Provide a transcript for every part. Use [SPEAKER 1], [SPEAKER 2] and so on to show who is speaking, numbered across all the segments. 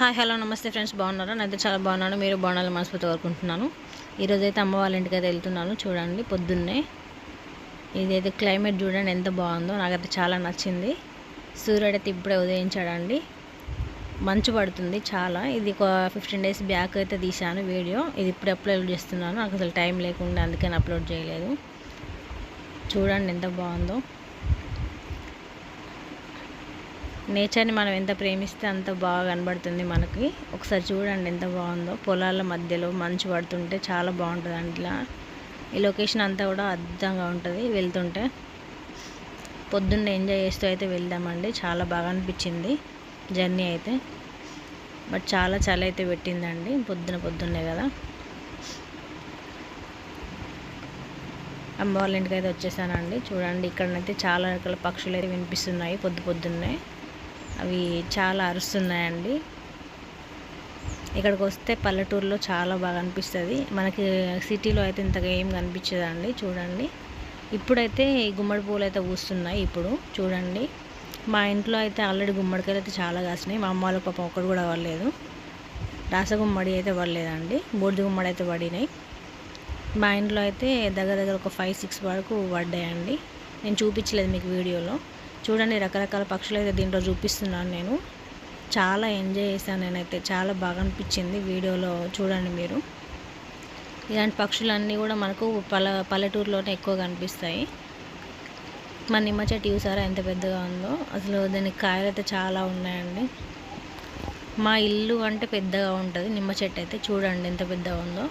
[SPEAKER 1] Hi hello నమస్తే friends బాగున్నారా? నేనైతే చాలా బాగున్నాను. మీరు బాగున్నాను మనస్ఫూర్తి కోరుకుంటున్నాను. ఈరోజు అయితే అమ్మ వాళ్ళ ఇంటికి అయితే వెళ్తున్నాను చూడండి పొద్దున్నే. ఇదైతే క్లైమేట్ చూడండి ఎంత బాగుందో. నాకైతే చాలా నచ్చింది. సూర్యుడు అయితే ఇప్పుడే ఉదయించాడండి. మంచు పడుతుంది చాలా. ఇది ఒక ఫిఫ్టీన్ డేస్ బ్యాక్ అయితే తీశాను వీడియో. ఇది ఇప్పుడు అప్లోడ్ చేస్తున్నాను. నాకు అసలు టైం లేకుండా అందుకని అప్లోడ్ చేయలేదు. చూడండి ఎంత బాగుందో. నేచర్ని మనం ఎంత ప్రేమిస్తే అంత బాగా కనబడుతుంది మనకి. ఒకసారి చూడండి ఎంత బాగుందో. పొలాల మధ్యలో మంచు పడుతుంటే చాలా బాగుంటుంది అట్లా ఈ లొకేషన్ అంతా కూడా అద్భుతంగా ఉంటుంది వెళ్తుంటే. పొద్దున్నే ఎంజాయ్ చేస్తూ అయితే వెళ్దామండి. చాలా బాగా అనిపించింది జర్నీ అయితే. బట్ చాలా చలి అయితే పెట్టిందండి పొద్దున పొద్దున్నే కదా. అమ్మ వాళ్ళ ఇంటికి అయితే వచ్చేసానండి. చూడండి ఇక్కడనైతే చాలా రకాల పక్షులు అయితే వినిపిస్తున్నాయి పొద్దు పొద్దున్నే. అవి చాలా అరుస్తున్నాయండి. ఇక్కడికి వస్తే పల్లెటూరులో చాలా బాగా అనిపిస్తుంది. మనకి సిటీలో అయితే ఇంతగా ఏం కనిపించదండి. చూడండి. ఇప్పుడైతే గుమ్మడి పూలు అయితే పూస్తున్నాయి ఇప్పుడు. చూడండి. మా ఇంట్లో అయితే ఆల్రెడీ గుమ్మడికాయలు అయితే చాలా కాసినాయి. మా అమ్మ వాళ్ళకి పాపం ఒక్కడు కూడా పడలేదు. రాసగుమ్మడి అయితే పడలేదండి. బూడిద గుమ్మడి అయితే పడినాయి. మా ఇంట్లో అయితే దగ్గర దగ్గర ఒక ఫైవ్ సిక్స్ వరకు పడ్డాయండి. నేను చూపించలేదు మీకు వీడియోలో. చూడండి రకరకాల పక్షులు అయితే దీంట్లో చూపిస్తున్నాను నేను. చాలా ఎంజాయ్ చేశాను నేనైతే. చాలా బాగా అనిపించింది వీడియోలో చూడండి మీరు. ఇలాంటి పక్షులన్నీ కూడా మనకు పల్ల పల్లెటూరులోనే ఎక్కువ కనిపిస్తాయి. మా నిమ్మ చెట్టు చూసారా ఎంత పెద్దగా ఉందో అసలు దానికి కాయలు అయితే చాలా ఉన్నాయండి. మా ఇల్లు అంటే పెద్దగా ఉంటుంది. నిమ్మ చెట్టు అయితే చూడండి ఎంత పెద్దగా ఉందో.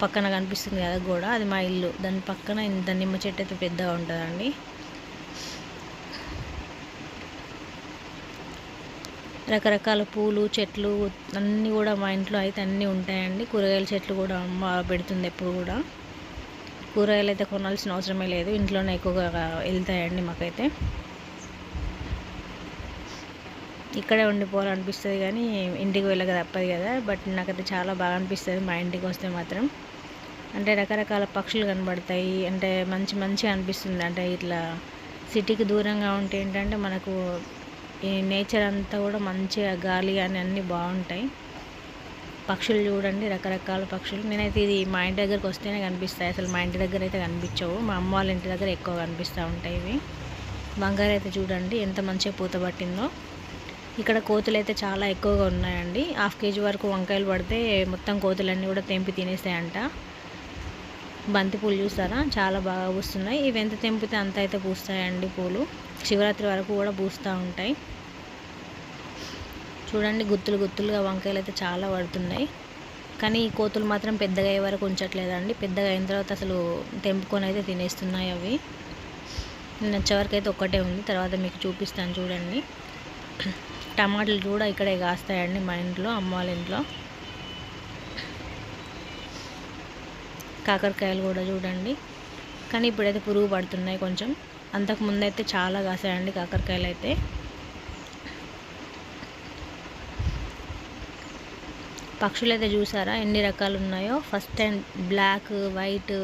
[SPEAKER 1] పక్కన కనిపిస్తుంది కదా గోడ అది మా ఇల్లు. దాని పక్కన ఇంత నిమ్మ చెట్టు అయితే పెద్దగా ఉంటుందండి. రకరకాల పూలు చెట్లు అన్నీ కూడా మా ఇంట్లో అయితే అన్నీ ఉంటాయండి. కూరగాయల చెట్లు కూడా అమ్మ పెడుతుంది ఎప్పుడు కూడా. కూరగాయలు అయితే కొనాల్సిన అవసరమే లేదు. ఇంట్లోనే ఎక్కువగా వెళ్తాయండి మాకైతే. ఇక్కడే ఉండిపోవాలనిపిస్తుంది కానీ ఇంటికి వెళ్ళక తప్పదు కదా. బట్ నాకైతే చాలా బాగా అనిపిస్తుంది మా ఇంటికి వస్తే మాత్రం. అంటే రకరకాల పక్షులు కనబడతాయి. అంటే మంచి మంచిగా అనిపిస్తుంది. అంటే ఇట్లా సిటీకి దూరంగా ఉంటే ఏంటంటే మనకు ఈ నేచర్ అంతా కూడా మంచిగా గాలి కానీ అన్నీ బాగుంటాయి. పక్షులు చూడండి రకరకాల పక్షులు. నేనైతే ఇది మా ఇంటి దగ్గరకు వస్తేనే కనిపిస్తాయి. అసలు మా ఇంటి దగ్గర అయితే కనిపించవు. మా అమ్మ వాళ్ళ ఇంటి దగ్గర ఎక్కువ కనిపిస్తూ ఉంటాయి ఇవి. బంగారు అయితే చూడండి ఎంత మంచిగా పూత పట్టిందో. ఇక్కడ కోతులు అయితే చాలా ఎక్కువగా ఉన్నాయండి. హాఫ్ కేజీ వరకు వంకాయలు పడితే మొత్తం కోతులన్నీ కూడా తెంపి తినేస్తాయంట. బంతిపూలు చూస్తారా? చాలా బాగా పూస్తున్నాయి. ఇవి ఎంత తెంపితే అంత అయితే పూస్తాయండి పూలు. శివరాత్రి వరకు కూడా పూస్తూ ఉంటాయి. చూడండి గుత్తులు గుత్తులుగా వంకాయలు అయితే చాలా పడుతున్నాయి. కానీ ఈ కోతులు మాత్రం పెద్దగా అయ్యే వరకు ఉంచట్లేదండి. పెద్దగా అయిన తర్వాత అసలు తెంపుకొని అయితే తినేస్తున్నాయి అవి. నేను వరకు అయితే ఒక్కటే ఉంది. తర్వాత మీకు చూపిస్తాను చూడండి. టమాటాలు కూడా ఇక్కడే కాస్తాయండి మా ఇంట్లో అమ్మ వాళ్ళ ఇంట్లో. కాకరకాయలు కూడా చూడండి. కానీ ఇప్పుడైతే పురుగు పడుతున్నాయి కొంచెం. అంతకు అయితే చాలా కాసాయండి కాకరకాయలు అయితే. పక్షులు అయితే చూసారా? ఎన్ని రకాలు ఉన్నాయో? First and black white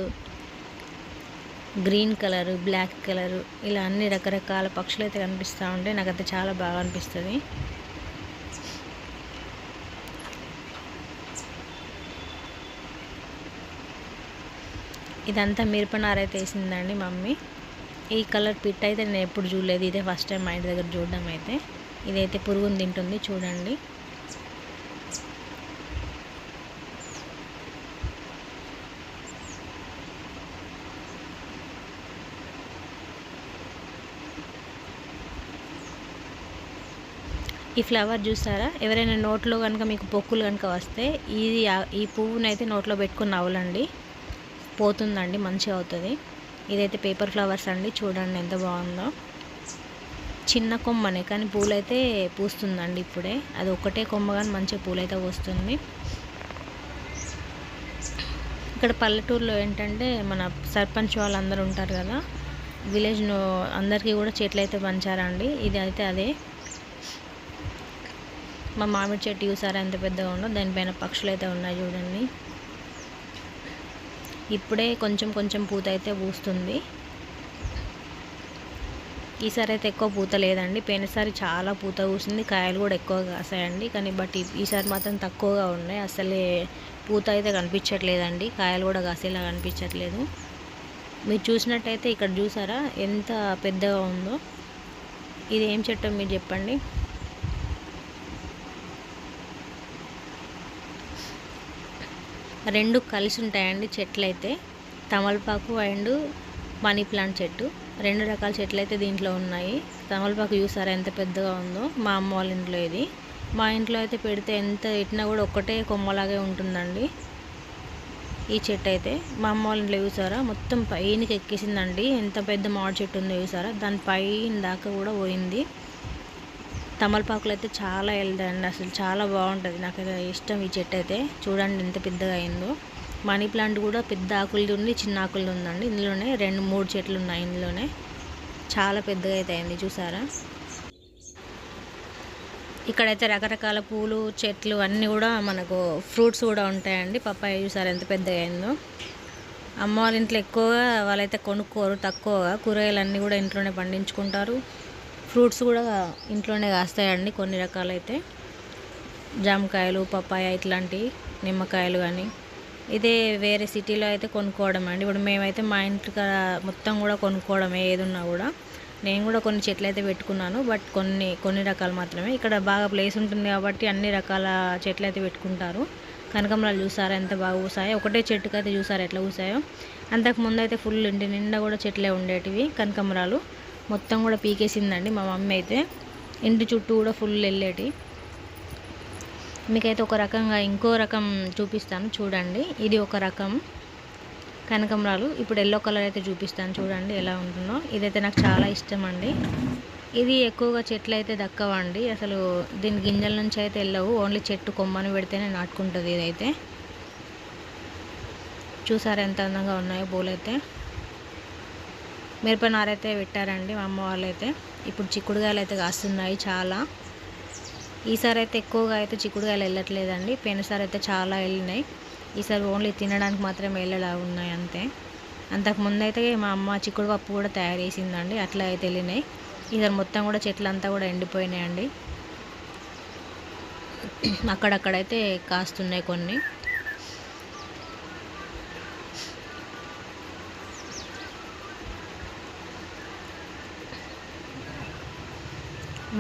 [SPEAKER 1] green colour black colour ఇలా అన్ని రకరకాల పక్షులు అయితే కనిపిస్తూ ఉంటాయి నాకైతే చాలా బాగా అనిపిస్తుంది. ఇదంతా మిరపనార అయితే వేసిందండి మమ్మీ. ఈ కలర్ పిట్ అయితే నేను ఎప్పుడు చూడలేదు. ఇదే ఫస్ట్ టైం మా ఇంటి దగ్గర చూడడం అయితే. ఇదైతే పురుగుని తింటుంది చూడండి. ఈ ఫ్లవర్ చూసారా ఎవరైనా నోట్లో కనుక మీకు పొక్కులు కనుక వస్తే ఇది ఈ పువ్వునైతే నోట్లో పెట్టుకుని నవ్వలండి. పోతుందండి మంచిగా అవుతుంది. ఇదైతే పేపర్ ఫ్లవర్స్ అండి చూడండి ఎంత బాగుందో. చిన్న కొమ్మనే కానీ పూలైతే పూస్తుందండి ఇప్పుడే. అది ఒకటే కొమ్మ కానీ మంచిగా పూలైతే వస్తుంది. ఇక్కడ పల్లెటూరులో ఏంటంటే మన సర్పంచ్ వాళ్ళందరూ ఉంటారు కదా. విలేజ్ అందరికీ కూడా చెట్లు అయితే పంచారండి. ఇది అయితే అదే. మా మామిడి చెట్టు చూసారా ఎంత పెద్దగా ఉందో. దానిపైన పక్షులు అయితే ఉన్నాయి చూడండి. ఇప్పుడే కొంచెం కొంచెం పూత అయితే పూస్తుంది. ఈసారి అయితే ఎక్కువ పూత లేదండి. పోయినసారి చాలా పూత పూసింది. కాయలు కూడా ఎక్కువ కాసాయండి. కానీ బట్ ఈసారి మాత్రం తక్కువగా ఉన్నాయి. అసలే పూత అయితే కనిపించట్లేదండి. కాయలు కూడా కాసేలా కనిపించట్లేదు. మీరు చూసినట్టయితే ఇక్కడ చూసారా? ఎంత పెద్దగా ఉందో. ఇది ఏం చెట్టో మీరు చెప్పండి. రెండు కలిసి ఉంటాయండి చెట్లు అయితే తమలపాకు అండ్ మనీ ప్లాంట్ చెట్టు. రెండు రకాల చెట్లు అయితే దీంట్లో ఉన్నాయి. తమలపాకు చూసారా ఎంత పెద్దగా ఉందో మా అమ్మ వాళ్ళ ఇంట్లో ఇది. మా ఇంట్లో అయితే పెడితే ఎంత పెట్టినా కూడా ఒక్కటే కొమ్మలాగే ఉంటుందండి. ఈ చెట్టు అయితే మా అమ్మ వాళ్ళ ఇంట్లో చూసారా మొత్తం పైనకి ఎక్కేసిందండి ఎంత పెద్ద మామిడి చెట్టు ఉందో చూసారా దాని పైన దాకా కూడా పోయింది. తమలపాకులు అయితే చాలా వెళ్తాయండి అసలు చాలా బాగుంటుంది. నాకు అయితే ఇష్టం ఈ చెట్టు అయితే చూడండి ఎంత పెద్దగా అయిందో. మనీ ప్లాంట్ కూడా పెద్ద ఆకులది ఉంది చిన్న ఆకులది ఉందండి. ఇందులోనే రెండు మూడు చెట్లు ఉన్నాయి ఇందులోనే. చాలా పెద్దగా అయితే అయింది చూసారా? ఇక్కడైతే రకరకాల పూలు చెట్లు అన్నీ కూడా మనకు ఫ్రూట్స్ కూడా ఉంటాయండి. పప్పాయ చూసారు ఎంత పెద్దగా అయిందో. అమ్మ వాళ్ళ ఇంట్లో ఎక్కువగా వాళ్ళైతే కొనుక్కోరు తక్కువగా. కూరగాయలు అన్నీ కూడా ఇంట్లోనే పండించుకుంటారు. ఫ్రూట్స్ కూడా ఇంట్లోనే కాస్తాయండి కొన్ని రకాలైతే. జామకాయలు పప్పాయ ఇట్లాంటివి నిమ్మకాయలు కానీ ఇదే వేరే సిటీలో అయితే కొనుక్కోవడం అండి. ఇప్పుడు మేమైతే మా ఇంటికి మొత్తం కూడా కొనుక్కోవడమే ఏదున్నా కూడా. నేను కూడా కొన్ని చెట్లు అయితే పెట్టుకున్నాను. బట్ కొన్ని కొన్ని రకాలు మాత్రమే. ఇక్కడ బాగా ప్లేస్ ఉంటుంది కాబట్టి అన్ని రకాల చెట్లు అయితే పెట్టుకుంటారు. కనకంబరాలు చూసారా? ఎంత బాగా పూసాయో. ఒకటే చెట్టుకైతే అయితే చూసారా? ఎట్లా పూసాయో? అంతకు ముందు అయితే ఫుల్ ఇంటి నిండా కూడా చెట్లే ఉండేటివి కనకంబరాలు. మొత్తం కూడా పీకేసిందండి మా మమ్మీ అయితే. ఇంటి చుట్టూ కూడా ఫుల్ వెళ్ళేటి. మీకైతే ఒక రకంగా ఇంకో రకం చూపిస్తాను చూడండి. ఇది ఒక రకం కనకంబరాలు. ఇప్పుడు ఎల్లో కలర్ అయితే చూపిస్తాను చూడండి ఎలా ఉంటుందో. ఇదైతే నాకు చాలా ఇష్టం అండి ఇది ఎక్కువగా చెట్లు అయితే దక్కవండి. అసలు దీని గింజల నుంచి అయితే వెళ్ళవు. ఓన్లీ చెట్టు కొమ్మను పెడితేనే నాటుకుంటుంది ఇదైతే. చూసారు ఎంత అందంగా ఉన్నాయో పూలైతే మిరపనారైతే పెట్టారండి మా అమ్మ వాళ్ళైతే. ఇప్పుడు చిక్కుడుగాయలు అయితే కాస్తున్నాయి చాలా. ఈసారి అయితే ఎక్కువగా అయితే చిక్కుడుకాయలు వెళ్ళట్లేదండి. పోయినసారి అయితే చాలా వెళ్ళినాయి. ఈసారి ఓన్లీ తినడానికి మాత్రమే వెళ్ళలా ఉన్నాయి అంతే. అంతకుముందు అయితే మా అమ్మ చిక్కుడు పప్పు కూడా తయారు చేసిందండి. అట్లా అయితే వెళ్ళినాయి. ఈసారి మొత్తం కూడా చెట్లంతా కూడా ఎండిపోయినాయండి. అక్కడక్కడైతే కాస్తున్నాయి కొన్ని.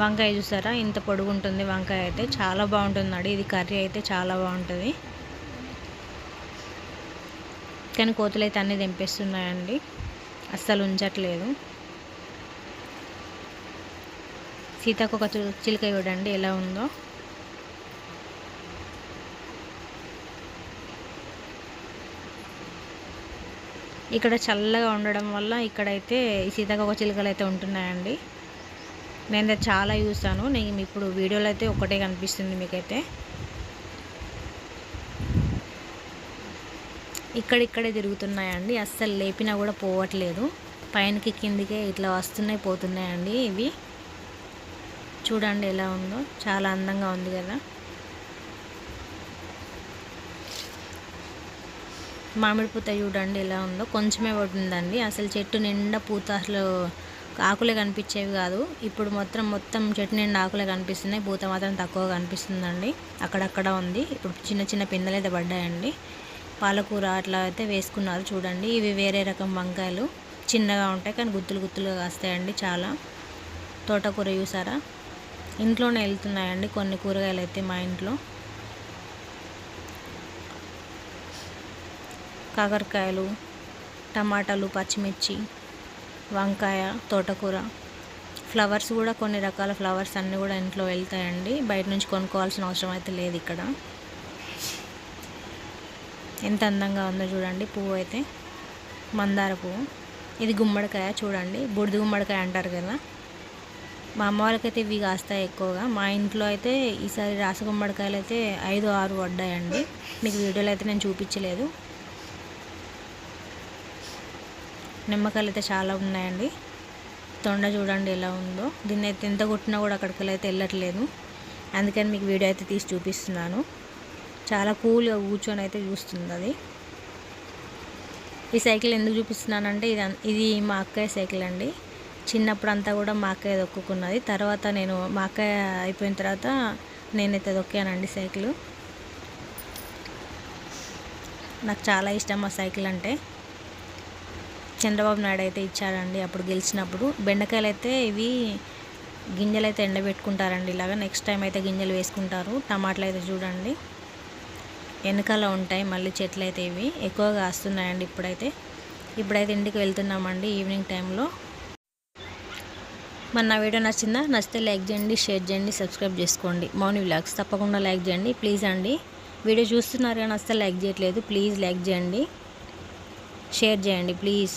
[SPEAKER 1] వంకాయ చూసారా? ఇంత పొడుగు ఉంటుంది వంకాయ అయితే. చాలా బాగుంటుందండి. ఇది కర్రీ అయితే చాలా బాగుంటుంది. కానీ కోతులు అయితే అన్నీ తెంపేస్తున్నాయండి. అస్సలు ఉంచట్లేదు. సీతాకొక చిలుక చూడండి ఎలా ఉందో. ఇక్కడ చల్లగా ఉండడం వల్ల ఇక్కడైతే ఈ సీతాకొక చిలుకలు అయితే ఉంటున్నాయండి. నేను చాలా చూసాను నేను ఇప్పుడు వీడియోలో అయితే ఒకటే కనిపిస్తుంది మీకైతే. ఇక్కడిక్కడే తిరుగుతున్నాయండి. అస్సలు లేపినా కూడా పోవట్లేదు. పైనకి కిందికే ఇట్లా వస్తున్నాయి పోతున్నాయండి ఇవి. చూడండి ఎలా ఉందో. చాలా అందంగా ఉంది కదా. మామిడి పూత చూడండి ఎలా ఉందో. కొంచెమే పడుతుందండి అసలు చెట్టు నిండా పూత అసలు ఆకులే కనిపించేవి కాదు. ఇప్పుడు మొత్తం మొత్తం చెట్టు నిండా ఆకులే కనిపిస్తున్నాయి. పూత మాత్రం తక్కువ కనిపిస్తుందండి. అక్కడక్కడ ఉంది. ఇప్పుడు చిన్న చిన్న పిందెలు అయితే పడ్డాయండి. పాలకూర అట్లా అయితే వేసుకున్నారు చూడండి. ఇవి వేరే రకం వంకాయలు. చిన్నగా ఉంటాయి కానీ గుత్తులు గుత్తులుగా కాస్తాయండి చాలా. తోటకూర చూసారా? ఇంట్లోనే వెళ్తున్నాయండి కొన్ని కూరగాయలు అయితే మా ఇంట్లో. కాకరకాయలు టమాటాలు పచ్చిమిర్చి. వంకాయ తోటకూర. ఫ్లవర్స్ కూడా కొన్ని రకాల ఫ్లవర్స్ అన్నీ కూడా ఇంట్లో వెళ్తాయండి. బయట నుంచి కొనుక్కోవాల్సిన అవసరం అయితే లేదు ఇక్కడ. ఎంత అందంగా ఉందో చూడండి. పువ్వు అయితే మందార పువ్వు. ఇది గుమ్మడికాయ చూడండి. బుడిది గుమ్మడికాయ అంటారు కదా. మా అమ్మ వాళ్ళకైతే ఇవి కాస్తాయి ఎక్కువగా. మా ఇంట్లో అయితే ఈసారి రాస గుమ్మడికాయలు అయితే ఐదు ఆరు పడ్డాయండి. మీకు వీడియోలో అయితే నేను చూపించలేదు. నిమ్మకాయలు అయితే చాలా ఉన్నాయండి. తొండ చూడండి ఎలా ఉందో. దీన్ని అయితే ఎంత కొట్టినా కూడా అక్కడికి అయితే వెళ్ళట్లేదు. అందుకని మీకు వీడియో అయితే తీసి చూపిస్తున్నాను. చాలా కూల్గా కూర్చొని అయితే చూస్తుంది అది ఈ సైకిల్ ఎందుకు చూపిస్తున్నానంటే ఇది ఇది మా అక్కయ్య సైకిల్ అండి. చిన్నప్పుడు అంతా కూడా మా అక్కయ్య దొక్కున్నది తర్వాత నేను మా అక్కయ్య అయిపోయిన తర్వాత నేనైతే దొక్కానండి సైకిల్. నాకు చాలా ఇష్టం ఆ సైకిల్ అంటే. చంద్రబాబు నాయుడు అయితే ఇచ్చారండి. అప్పుడు గెలిచినప్పుడు బెండకాయలు అయితే ఇవి గింజలు అయితే ఎండబెట్టుకుంటారండి. ఇలాగ నెక్స్ట్ టైం అయితే గింజలు వేసుకుంటారు. టమాటాలు అయితే చూడండి. వెనకాల ఉంటాయి. మళ్ళీ చెట్లు అయితే ఇవి ఎక్కువగా వస్తున్నాయండి ఇప్పుడైతే. ఇప్పుడైతే ఇంటికి వెళ్తున్నామండి ఈవినింగ్ టైంలో. మన నా వీడియో నచ్చిందా? నచ్చితే లైక్ చేయండి షేర్ చేయండి సబ్స్క్రైబ్ చేసుకోండి. మౌని వ్లాగ్స్ తప్పకుండా లైక్ చేయండి. ప్లీజ్ అండి. వీడియో చూస్తున్నారు కానీ నచ్చితే లైక్ చేయట్లేదు. ప్లీజ్ లైక్ చేయండి. షేర్ చేయండి ప్లీజ్.